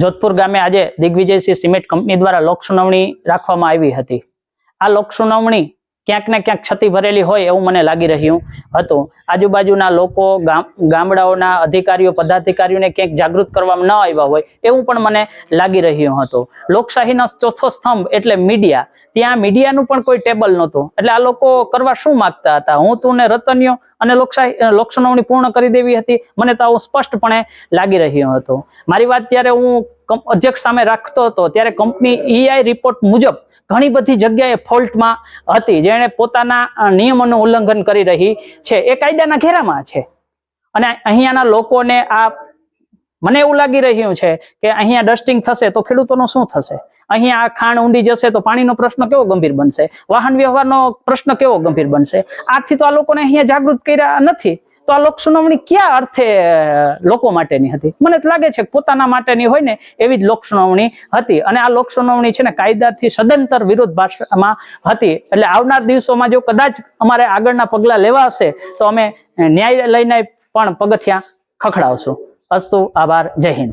જોધપુર ગામે આજે Digvijaysinh cement company દ્વારા લોક સુનાવણી રાખવામાં આવી હતી. આ લોક સુનાવણી ક્યાંક ને ક્યાંક ક્ષતિ ભરેલી હોય એવું મને લાગી રહ્યું હતું. આજુબાજુના લોકો, ગામ- ગામડાઓના અધિકારીઓ, પદાધિકારીઓને ક્યાંક જાગૃત કરવામાં ન આવ્યા હોય એવું પણ મને લાગી રહ્યું હતું. લોકશાહીનો ચોથો સ્તંભ એટલે મીડિયા. ત્યાં મીડિયાનું પણ કોઈ ટેબલ નહોતું. એટલે આ લોકો કરવા શું માગતા હતા? હું તું ને રતન્યો અને લોકશાહી લોકસુનાવણી પૂર્ણ કરી દેવી હતી? મને તો આવું સ્પષ્ટપણે લાગી રહ્યું હતું. મારી વાત ત્યારે હું અધ્યક્ષ સામે રાખતો હતો. ત્યારે કંપની ઈઆઈ રિપોર્ટ મુજબ ઘણી બધી જગ્યાએ ફોલ્ટમાં હતી, જેણે પોતાના નિયમોનું ઉલ્લંઘન કરી રહી છે. એ કાયદાના ઘેરામાં છે. અને અહીંયાના લોકોને આ, મને એવું લાગી રહ્યું છે કે અહીંયા ડસ્ટિંગ થશે તો ખેડૂતોનું શું થશે? અહીંયા આ ખાણ ઊંડી જશે તો પાણીનો પ્રશ્ન કેવો ગંભીર બનશે? વાહન વ્યવહારનો પ્રશ્ન કેવો ગંભીર બનશે? આથી તો આ લોકોને અહીંયા જાગૃત કર્યા નથી. તો આ લોક સુનાવણી ક્યાં અર્થે લોકો માટેની હતી? મને લાગે છે પોતાના માટેની હોય ને એવી જ લોક સુનાવણી હતી. અને આ લોક સુનાવણી છે ને કાયદાથી સદંતર વિરોધ ભાષામાં હતી. એટલે આવનાર દિવસોમાં જો કદાચ અમારે આગળના પગલા લેવા હશે, તો અમે ન્યાય લઈને પણ પગથિયા ખખડાવશું. અસ્તુ, આભાર, જય હિન્દ.